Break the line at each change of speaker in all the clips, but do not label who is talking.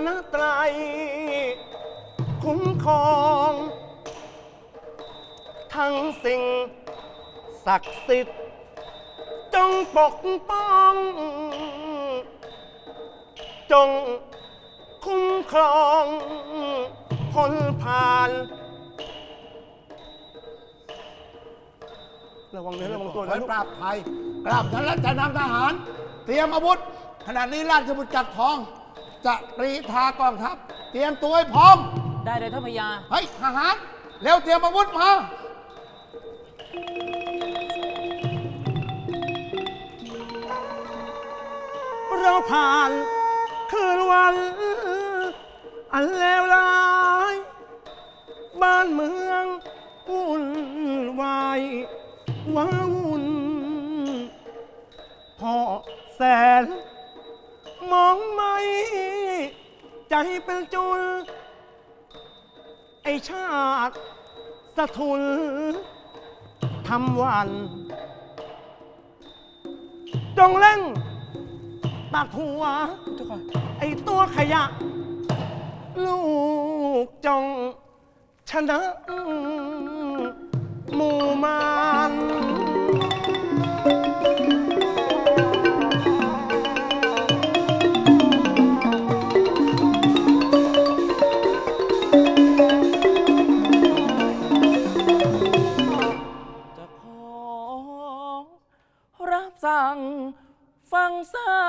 ตนตรยคุ้มครอง ทั้งสิ่งศักดิ์สิทธิ์ จงปกป้อง จงคุ้มครองพ้นผ่าน ระวังเนื้อระวังตัว
ไว้
นะลูก
ปราบภัยกราบนั้นแล้วจะนำทหาร เตรียมอาวุธขณะนี้ราชบุตรจักรทอง จะกรีธากองทัพ เตรียมตัวให้พร้อม
ได้เลยท่านพญา
เฮ้ยทหาร เร็วเตรียมอาวุธมา
เราผ่านคืนวัน อันเลวร้าย บ้านเมืองวุ่นวายว้าวุ่นพ่อแสน มองไม่ใจเป็นจุล ไอชาติสะทุนทำวัน จงเร่ง ตัดหัวไอตัวขยะ ลูกจงชนะหมู่มาน
ทรา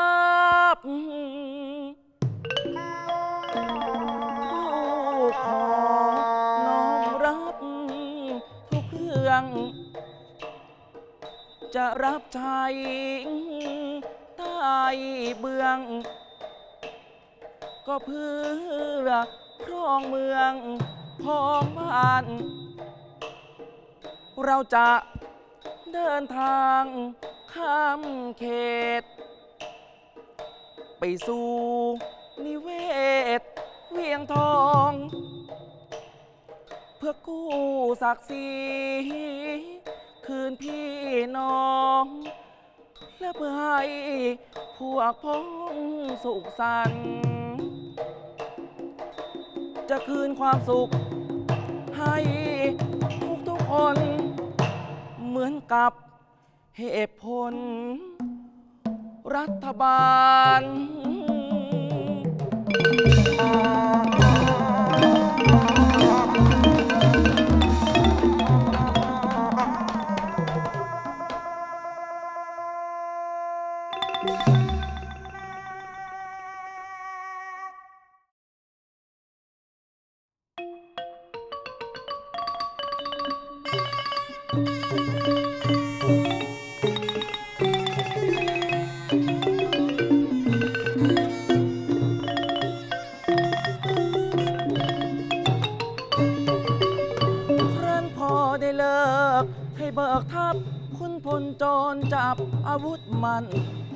บลูกขอน้อมรับทุกเรื่อง จะรับใช้ใต้เบื้อง ก็เพื่อครองเมืองพองบ้าน เราจะเดินทางข้ามเขต ไปสู่นิเวศ เวียงทอง เพื่อกู้ศักดิ์ศรีคืนพี่น้อง และเพื่อให้พวกพ้องสุขสันต์จะคืนความสุข ให้ทุกทุกคน เหมือนกับเหตุผล รัฐบาล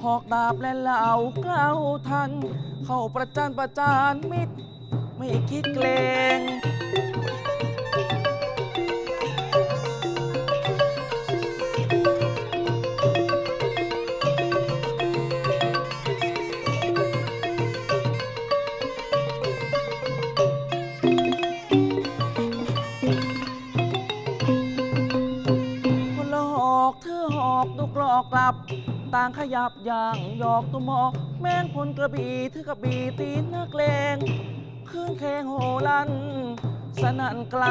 หอกดาบและเหล่ากล้าวทัน เข้าประจันประจานมิตร ไม่คิดเกรงคนละหอกเธอหอกดูกลอกกลับ ต่างขยับอย่างหยอกตัวหมอ แม่นพลกระบี่ถือกระบี่ตีนนักเลงเครื่องแขงโหลัน สนั่นไกล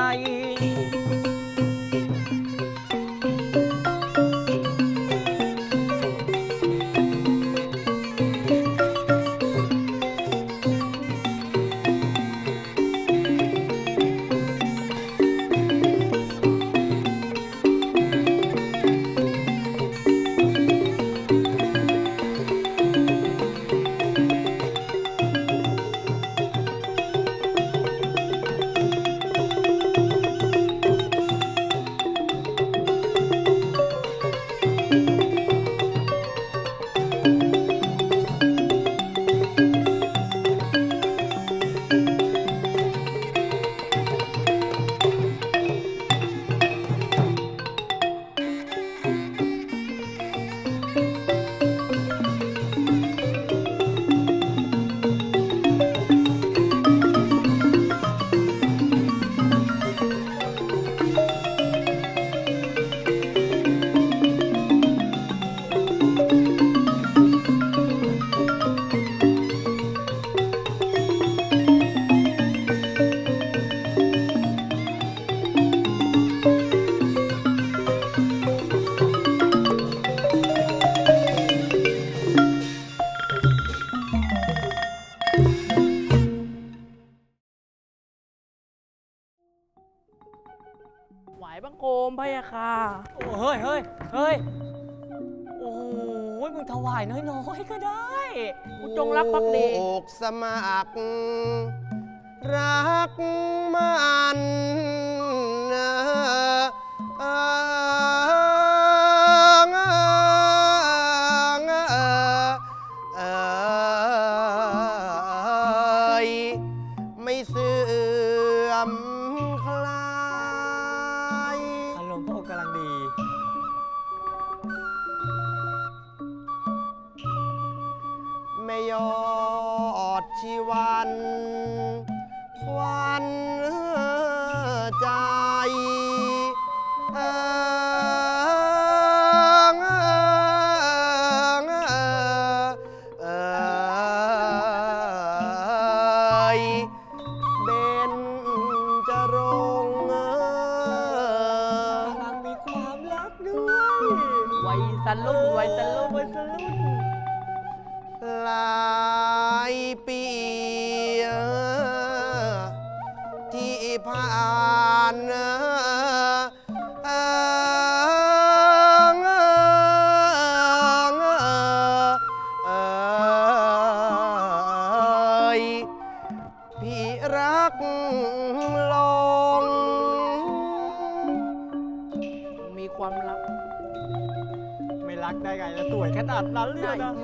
าย
น้อยๆก็ได้
กูจงรักภักดี
โอกสมัครรักมัน ไวย
สรุ่นไวยสรุ่น
วัยสรุ่น
หลายปี ที่ผ่าน
ว
ยขน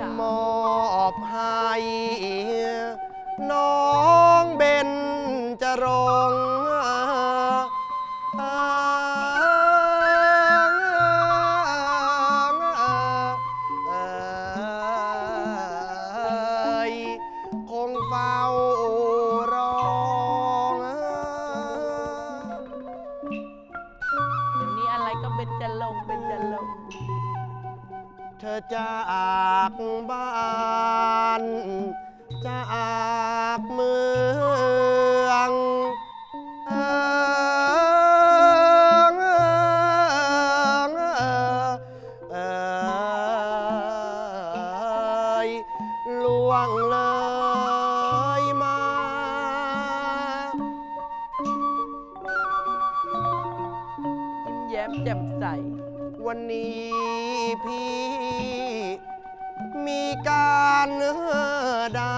แย้มแจ่มใส
วันนี้พี่ มีการดา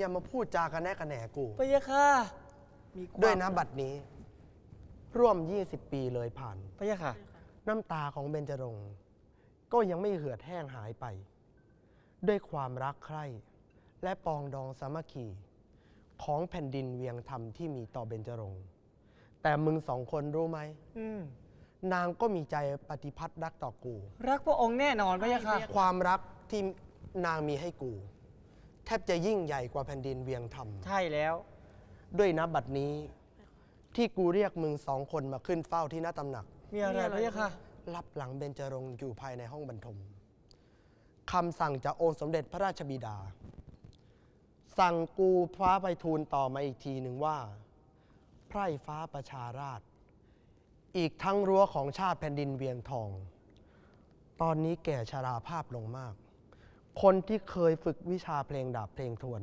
อย่ามาพูดจากันแน่กันแหน่กู
พะยะค่ะ
มีความ
ด้วยนะบัดนี้ ร่วม 20 ปีเลยผ่าน
พะยะค่ะ
น้ำตาของเบญจรงค์ก็ยังไม่เหือดแห้งหายไป ด้วยความรักใคร่และปองดองสามัคคีของแผ่นดินเวียงธรรมที่มีต่อเบญจรงค์แต่มึงสองคนรู้ไหม
อืม
นางก็มีใจปฏิพัทธ์รักต่อกู
รักพระองค์แน่นอนพะยะค่ะ
ความรักที่นางมีให้กู แทบจะยิ่งใหญ่กว่าแผ่นดินเวียงธรรม
ใช่แล้ว
ด้วยนะบัดนี้ ที่กูเรียกมึงสองคนมาขึ้นเฝ้าที่หน้าตำหนัก
มีอะไรพะยะค่ะ
รับหลังเบญจรงค์อยู่ภายในห้องบรรทมคำสั่งจากองค์สมเด็จพระราชบิดา สั่งกูฟ้าไปทูลต่อมาอีกทีหนึ่งว่า ไพร่ฟ้าประชาราช อีกทั้งรั้วของชาติแผ่นดินเวียงทอง ตอนนี้แก่ชราภาพลงมาก คนที่เคยฝึกวิชาเพลงดาบเพลงทวน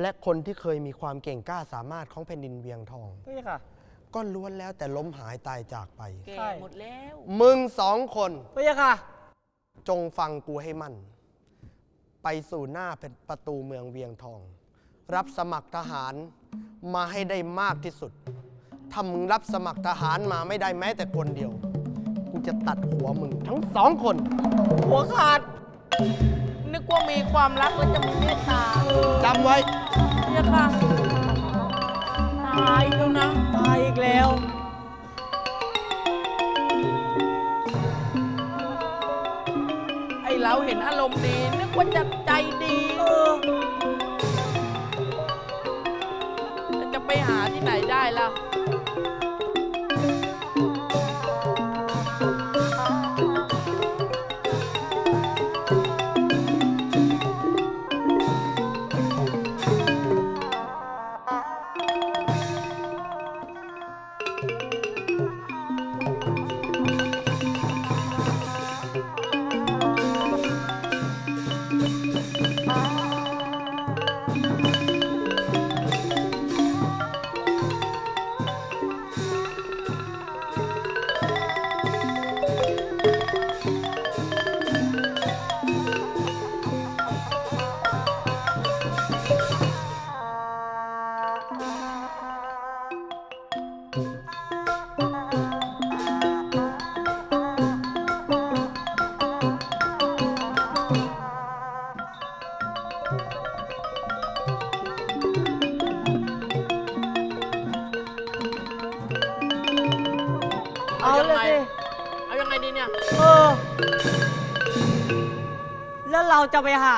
และคนที่เคยมีความเก่งกล้าสามารถของแผ่นดินเวียงทอง
พี่ค่ะ
ก็ล้วนแล้วแต่ล้มหายตายจากไป
แก่
ใช่
หมดแล้ว
มึงสองคน
พี่ค่ะ
จงฟังกูให้มั่น ไปสู่หน้าเป็นประตูเมืองเวียงทอง รับสมัครทหารมาให้ได้มากที่สุด ถ้ามึงรับสมัครทหารมาไม่ได้แม้แต่คนเดียว กูจะตัดหัวมึงทั้งสองคน
หัวขาด นึกว่ามีความรักแล้วจะมีเมตตา
จำไว้
พี่ค่ะตายแล้วนะ
ตายอีกแล้ว
ไอเราเห็นอารมณ์ดี นึกว่าจะใจดีเออแล้วจะไปหาที่ไหนได้ล่ะ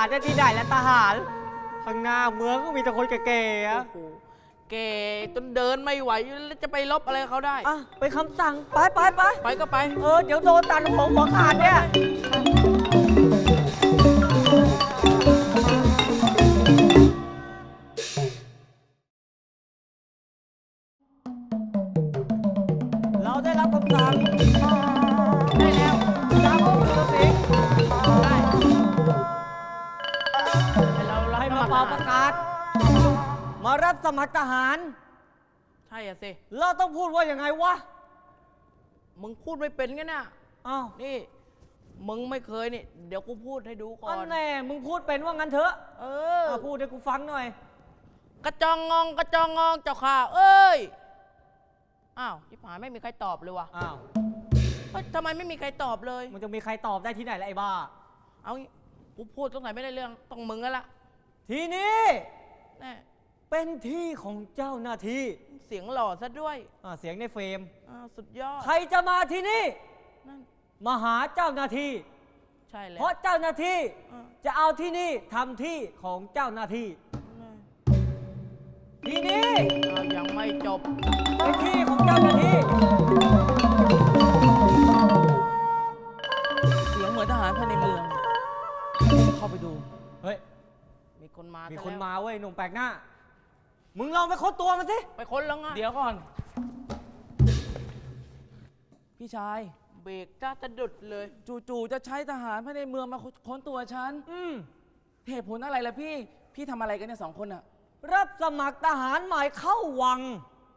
จะไปหาได้ที่ไหนแล้วทหาร ข้างหน้าเมืองก็มีแต่คนแก่ๆอะ
โอ้โหแกจนเดินไม่ไหวแล้วจะไปลบอะไรเขาได้
อะไปนคำสั่ง ไปไปไป
ไปก็ไป
เออ เดี๋ยวโดนตันหัวหัวขาดเนี่ย มารับสมัครทหาร
ใช่อะสิ
เราต้องพูดว่ายังไงวะ
มึงพูดไม่เป็นไงน่ะ
อ้าว
นี่ มึงไม่เคยนี่ เดี๋ยวกูพูดให้ดูก่อ
อัน
น
แน่มึงพูดเป็นว่างั้นเถอะ
เออ
เอาพูดให้กูฟังหน่อย
กระจองงองกระจองงองเจ้าค่ะเอ้ย อ้าวที่ผายไม่มีใครตอบเลยว่ะ
อ้าว
เฮ้ยทำไมไม่มีใครตอบเลย
มันจะมีใครตอบได้ที่ไหนล่ะไอ้บ้า
เอางี้กูพูดตรงไหนไม่ได้เรื่องต้องมึงแล้วล่ะ
ทีนี้
แน่
เป็นที่ของเจ้าหน้าที่
เสียงหล่อซะด้วย
อ่าเสียงในเฟรม
อ้าวสุดยอด
ใครจะมาที่นี่
นั่น
มาหาเจ้าหน้าที่
ใช่แล้ว
เพราะเจ้าหน้าที่
อ่า
จะเอาที่นี่ทำที่ของเจ้าหน้าที่
นั่น
ทีนี้
อ้าวยังไม่จบ
เป็นที่ของเจ้าหน้าที่
เสียงเหมือนทหารภายในเมือง เข้าไปดู
เฮ้ย
มีคนมา
มี
ซะ
คน
แล้ว
มาเว้ยหนุ่มแปลกหน้า มึงลองไปค้นตัวมันสิ
ไปค้นแล้วไงเดี๋ยวก่อน พี่ชาย เบรกจ้าจะดุดเลย จู่ๆจะใช้ทหารภายในเมืองมาค้นตัวฉัน
อืม
เหตุผลอะไรล่ะพี่ พี่ทำอะไรกันเนี่ยสองคนอะ
รับสมัครทหารใหม่เข้าวัง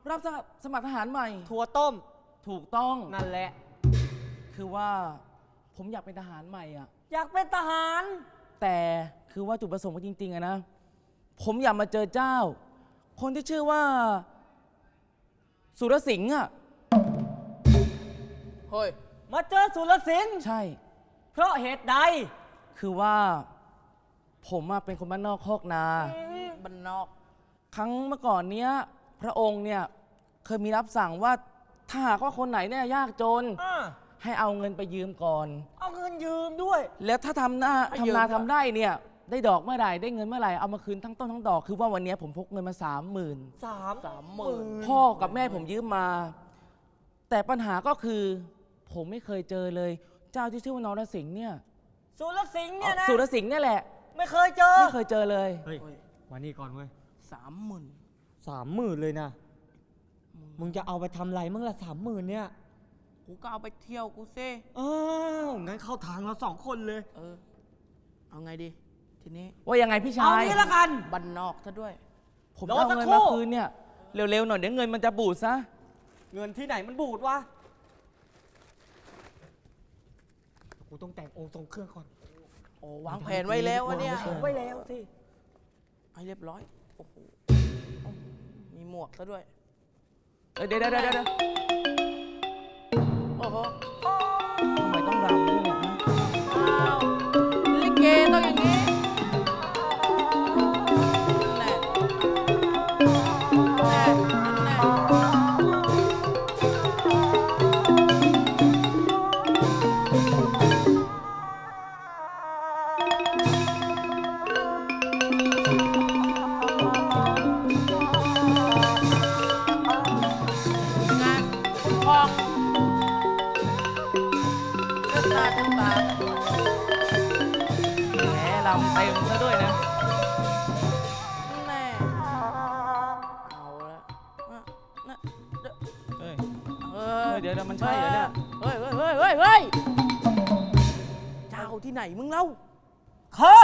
รับสมัครสมัครทหารใหม่
ถั่วต้ม
ถูกต้อง
นั่นแหละ
คือว่าผมอยากเป็นทหารใหม่อะ
อยากเป็นทหาร
แต่คือว่าจุดประสงค์จริงๆอะนะ ผมอยากมาเจอเจ้า คนที่ชื่อว่า สุรสิงห์อะเฮ้ย
มาเจอสุรสิงห์
ใช่
เพราะเหตุใด
คือว่า ผมอะเป็นคนบ้านนอกคอกนาบ้านนอก ครั้งเมื่อก่อนเนี้ย พระองค์เนี่ย เคยมีรับสั่งว่าถ้าหากว่าคนไหนเนี่ยยากจน
อ่า
ให้เอาเงินไปยืมก่อน
เอาเงินยืมด้วย
แล้วถ้าทำหน้า
ให้
ทำ
ยืม
นา
ด้วย
ทำได้เนี่ย ได้ดอกเมื่อไหร่ได้เงินเมื่อไหร่เอามาคืนทั้งต้นทั้งดอกคือว่าวันเนี้ยผมพกเงินมาสามหมื่น
สาม
สามหมื่น พ่อกับแม่ผมยืมมา แต่ปัญหาก็คือ ผมไม่เคยเจอเลย เจ้าที่ชื่อว่านรสิงห์เนี่ย
สุรสิงห์เนี่ยนะ
สุรสิงห์เนี่ยแหละ
ไม่เคยเจอ
ไม่เคยเจอเลย
เฮ้ย มานี่ก่อนเว้ย
สามหมื่น
สามหมื่นเลยนะ มึงจะเอาไปทำอะไรมั่งละสามหมื่นเนี่ย
กูก็เอาไปเที่ยวกูซิ
อ้าวงั้นเข้าทางเราสองคนเลย
เออ เอาเอาไงดี ทีนี้ ว่ายังไงพี่ชา
เอา
ย
งี้ละกัน
บันนอกซะด้วย ผม
รอ
เอา
สัก
เงิน
ครู่
มาคืนเนี่ยเร็วๆหน่อยเดี๋ยวเงินมันจะบูดซะ
เงินที่ไหนมันบูดวะ กูต้องแต่งองค์ทรงเครื่องก่อน
โอ้วางแผนไว้แล้ววะเนี่ย
ไว้แล้วสิ
ให้เรียบร้อย โอ้โหเอ้ามีหมวกซะด้วย เอ้ยเดี๋ยวเดี๋ยวเดี๋ยวเดี๋ยวโอ้โหท ดี๋ยวเดี๋ยวมันใช่เหรอเนี่ยเฮ้ยเฮ้ยเฮ้ยเฮ้ยเฮ้ยเจ้าที่ไหนมึงเล่า
ข้า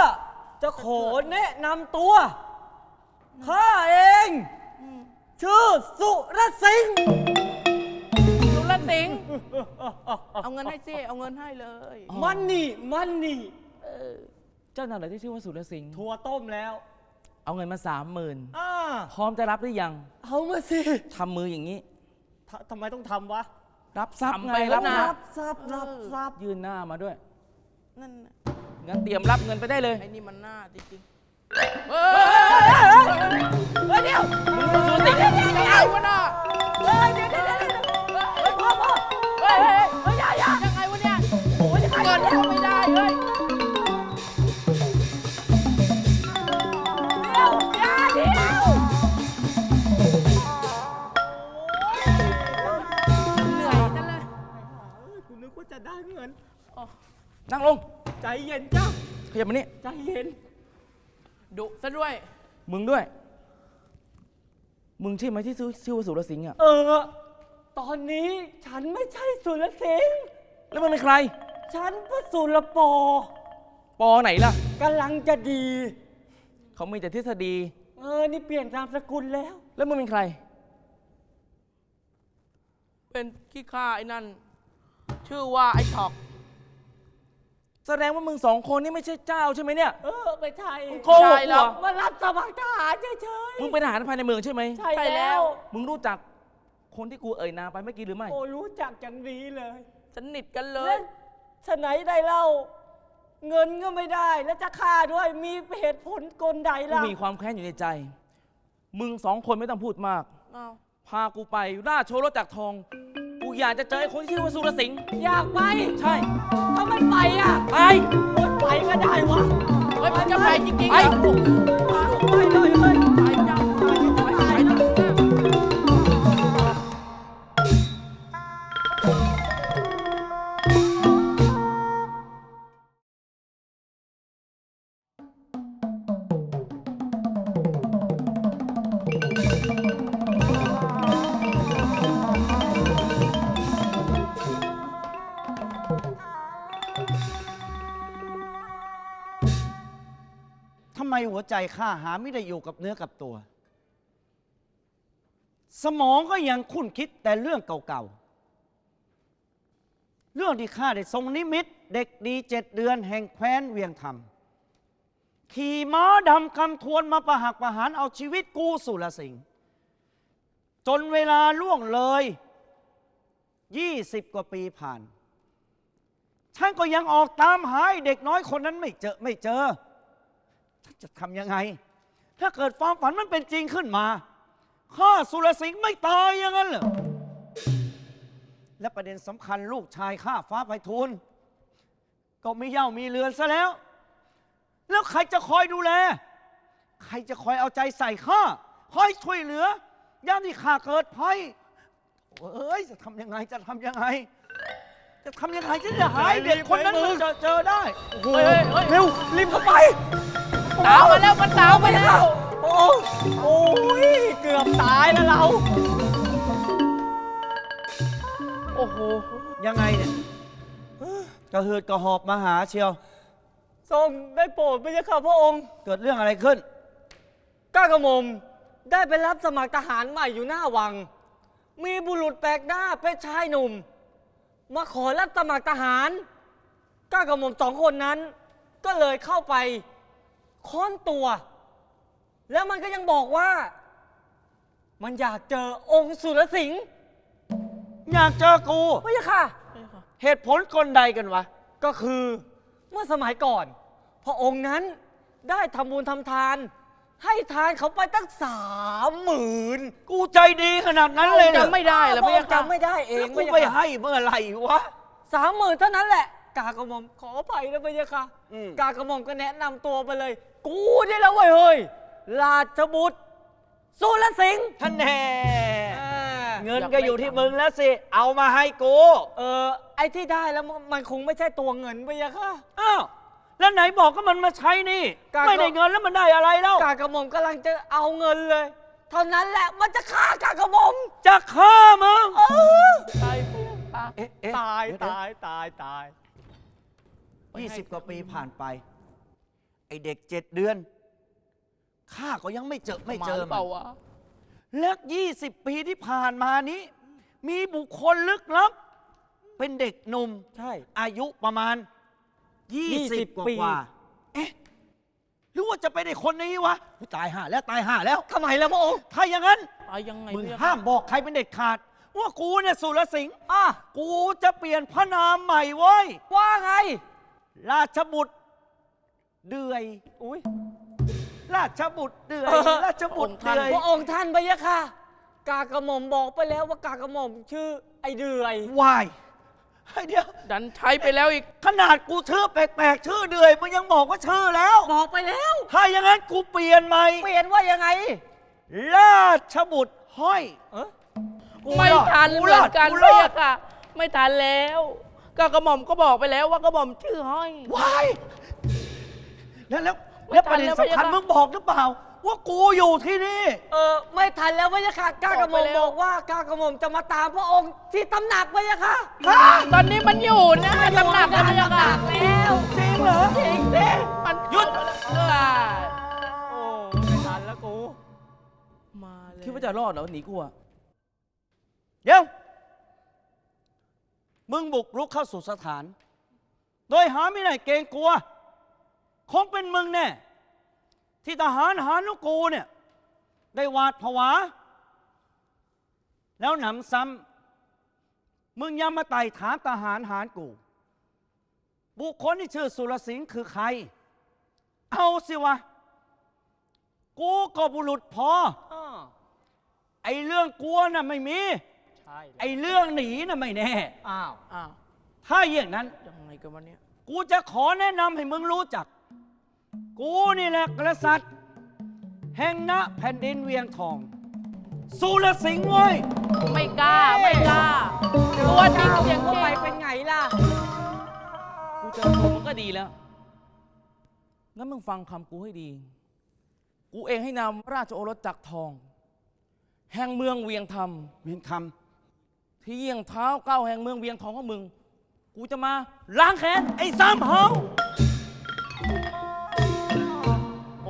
จะขอแนะนำตัว ข้าเอง ชื่อสุรสิงห์
ลุงละติง เอาเงินให้สิเอาเงินให้เลยอ๋อ
มันนี่มันนี่
เออเจ้าหน้าที่ชื่อว่าสุรสิงห์
ถั่วต้มแล้ว
เอาเงินมาสามหมื่น
อ่า
พร้อมจะรับหรือยัง
เอามาสิ
ทำมืออย่างนี้
ททำไมต้องทำวะ
รับทรัพย์ทำไงไปแล้รัวบนะนะ
รับทรัพย์รับทรัพย์
ยื่นหน้ามาด้วย นั่นน่ะงั้นเตรียมรับเงินไปได้เลย ไอ้นี่มันหน้าจริงๆเฮ้ย ซะด้วย
เมึ
งด้วย มึงใช่ไหมที่ชื่อชื่อว่าสุรสิงห์อะ
เออ ตอนนี้ฉันไม่ใช่สุรสิงห์
แล้วมึงเป็นใคร
ฉันพระสุรปอ
ปอไหนล่ะ
กำลังจะดี
เขามีแต่ทฤษฎี
เออ นี่เปลี่ยนนามสกุลแล้ว
แล้วมึงเป็นใคร
เป็นขี้ข้าไอ้นั่น ชื่อว่าไอ้ช็อก
แสดงว่ามึงสองคนนี่ไม่ใช่เจ้าใช่ไหมเนี่ย
เออไปไทย
โกหก
ใช่แล้ว
มารับสมัครทหารเฉย
มึงเป็นทหารภายในเมืองใช่ไหม
ๆ ใช่
ใช่
แล้
แล้ว ว
มึงรู้จักคนที่กูเอ่ยนามไปเมื่อกี้หรือไม่
โอ้รู้จักอย่างดีเลย
สนิทกันเลย
เล่นฉะไหนได้เล่า เงินก็ไม่ได้แล้วจะฆ่าด้วยมีเหตุผลกลใด
กู
ล่ะ
มีความแค้นอยู่ในใจ มึงสองคนไม่ต้องพูดมาก
อ้าว
พากูไปราชโชรสจักรทองกู อยากจะเจอไอ้คนที่ชื่อว่าสุรสิงห์
อยากไป
ใช่
ถ้ามันไปอะ
ไป
โอ๊ยไปก็ได้วะ
เฮ้ยมันจะไปจริงๆ
ไป
เหรอ
ไปเลย
ใจข้าหาไม่ได้อยู่กับเนื้อกับตัว สมองก็ยังคุ้นคิดแต่เรื่องเก่าๆ เรื่องที่ข้าได้ทรงนิมิต เด็กดีเจ็ดเดือนแห่งแคว้นเวียงธรรม ขี่ม้าดำคำทวนมาประหักประหารเอาชีวิตกูสุรสิงห์จนเวลาล่วงเลย 20 กว่าปีผ่าน ฉันก็ยังออกตามหาเด็กน้อยคนนั้นไม่เจอไม่เจอ จะทำยังไง ถ้าเกิดความฝันมันเป็นจริงขึ้นมาข้าสุรสิงห์ไม่ตายอย่างนั้นเหรอและประเด็นสำคัญลูกชายข้าฟ้าไพฑูรย์ก็มีเหย่ามีเรือนซะแล้ว แล้วใครจะคอยดูแล ใครจะคอยเอาใจใส่ข้าคอยช่วยเหลือยามที่ข้าเกิดภัยเอ้ยจะทำยังไงจะทำยังไง จะทำยังไงจะจะหายเด็กคนนั้นมันจะเจอได้โอ้โห
เฮ้ยเฮ้ย
เร็วรีบเข้าไป
ตาวมาแล้วมันตาวมาแล้ว
โอ้โอ้ยเกือบตายแล้วเรา
โอ้โห
ยังไงเนี่ยกระหืดกระหอบมาหาเชียว
สทรงได้โปรดพระยาค่ะพระองค์
เกิดเรื่องอะไรขึ้น
ก้ากระหม่อมได้ไปรับสมัครทหารใหม่อยู่หน้าวัง มีบุรุษแปลกหน้าเป็นชายหนุ่ม มาขอรับสมัครทหาร ก้ากระหม่อมสองคนนั้น ก็เลยเข้าไป ค้อนตัว แล้วมันก็ยังบอกว่า มันอยากเจอองค์สุรสิงห์
อยากเจอกู
พระยาค่ะ
เหตุผลกลใดกันวะ
ก็คือเมื่อสมัยก่อน พระองค์นั้นได้ทำบุญทำทาน ให้ทานเขาไปตั้งสามหมื่น
กูใจดีขนาดนั้นเลยเหรอ
จำไม่ได้เหรอ
พ
พ
ระ
ระ
อง
ยา
ค์
ค่ะ
จำไม่ได้เอง
แล้ว
พ
กู
ระยา
ไป
ค่ะ
ให้เมื่อไหร่วะ
สามหมื่นเท่านั้นแหละ กากระหม่อมขออภัยนะพระยาค่ะ
อืม
กากระหม่อมก็แนะนำตัวไปเลย กูนี่แหล้วเว้ยเฮ้ยราชบุตรสุรสิงห์
ท่านแน่
อ่า
เงินก็อยู่ที่มึงแล้วสิ เอามาให้กู
เออไอ้ที่ได้แล้วมันคงไม่ใช่ตัวเงินพระยาค่ะ
อ้าวแล้วไหนบอกก็มันมาใช้นี่
การ
ไม่ได้เงินแล้วมันได้อะไรแล้ว
กากระหม่อมกำลังจะเอาเงินเลย เท่านั้นแหละมันจะฆ่ากากระหม่อม
จะฆ่ามึง
เออ
ใช่พระยาค่ะ
เอ๊ะเอ๊ะ
ตาย
เดี๋ว
ตายตายตาย
ยี่สิบกว่าปีผ่านไป ไอเด็กเจ็ดเดือนข้าก็ยังไม่เจอไม่เจอ
หรือ
มั
เปล่านวะ
และยี่สิบปีที่ผ่านมานี้ มีบุคคลลึกลับ เป็นเด็กหนุ่ม
ใช่
อายุประมาณ 20
20
กว่า
ปี
กว่าเอ๊ะหรือว่าจะเป็นไอ้คนนี้วะอุ๊ยตายห่าแล้วตายห่าแล้ว
ทำไมล่ะพระองค์
ถ้าอย่างนั้น
ตายยังไง
มึง
พระยาค่ะ
ห้ามบอกใครเป็นเด็ดขาด ว่ากูเนี่ยสุรสิงห์
อะ
กูจะเปลี่ยนพระนามใหม่เว้ย
ว่าไง
ราชบุตรเดือย
อุ้ย
ราชบุตรเดือย
เออ
ราชบุตรเดือย
พระองค์ท่านพะยะค่ะ กากระหม่อมบอกไปแล้วว่ากากระหม่อมชื่อไอเดือย
วายเฮ้ยเดี๋ยว
ดันใช้ไปแล้วอีก
ขนาดกูชื่อแปลกๆ ชื่อเดือยมึงยังบอกว่าชื่อแล้ว
บอกไปแล้ว
ถ้าอย่างนั้นกูเปลี่ยนใหม่
เปลี่ยนว่ายังไง
ราชบุตรห้อย
เออ
ไม่ทัน
กู
เห
ร
มื
อ
อ
ด
นกัน
กู
พ
ร
ระ
อด
ยาค่ะ ไม่ทันแล้ว ก็กระหม่อมก็บอกไปแล้วว่ากระหม่อมชื่อห้อย
วายแล้วแล้ว
ไม่
แล้ว
ทั
ประ
น
เด็น
แล้ว
สำคัญ
พะยะค่ะ
มึงบอกหรือเปล่า ว่ากูอยู่ที่นี่
เออไม่ทันแล้วพะยะค่ะกากระหม่อม
บอกไปแล้ว
บอกว่ากากระหม่อมจะมาตามพระองค์ที่ตำหนักพะยะค่ะ
ตอนนี้มันอยู่นะตำหนักนะพระยาค่ะ
แล้ว
จริงเหรอ
จริงดิมันหยุด
โอ้ไม่ทันแล้วกู
มาเลย
คิดว่าจะรอดเหรอหนีกูอะ
เดี๋ยว มึงบุกรุกเข้าสู่สถาน โดยหาไม่ได้เกรงกลัว คงเป็นมึงแน่ที่ทหารหานุกูเนี่ยได้หวาดผวา แล้วหนำซ้ำมึงยังมาไต่ถามทหารหารกู บุคคลที่ชื่อสุรสิงห์คือใคร เอาสิวะ กูก็บุรุษพอ
อ้อ
ไอ้เรื่องกลัวน่ะไม่มี
ใช่
ไอ้เรื่องหนีน่ะไม่แน่
อ้าว
อ้าว
ถ้าอย่างนั้น
ยังไงกันวันนี้
กูจะขอแนะนำให้มึงรู้จัก กูนี่แหละกษัตริย์ แห่งณแผ่นดินเวียงทอง สุรสิงห์เว้ย
ไม่กล้า ไม่กล้า ตัวจริงเสียง
เข้า
จริ
ไป
ง
เป็นไงล่ะ
กูเจอตัวมันก็ดีแล้ว งั้นมึงฟังคำกูให้ดี กูเองให้นำราชโอรสจักรทอง แห่งเมืองเวียงธรรม
เวียงค
ที่ เที่ยงเท้าเก้าแห่งเมืองเวียงทองของมึง กูจะมาล้างแค้น
ไอ้ซ้ำเฮา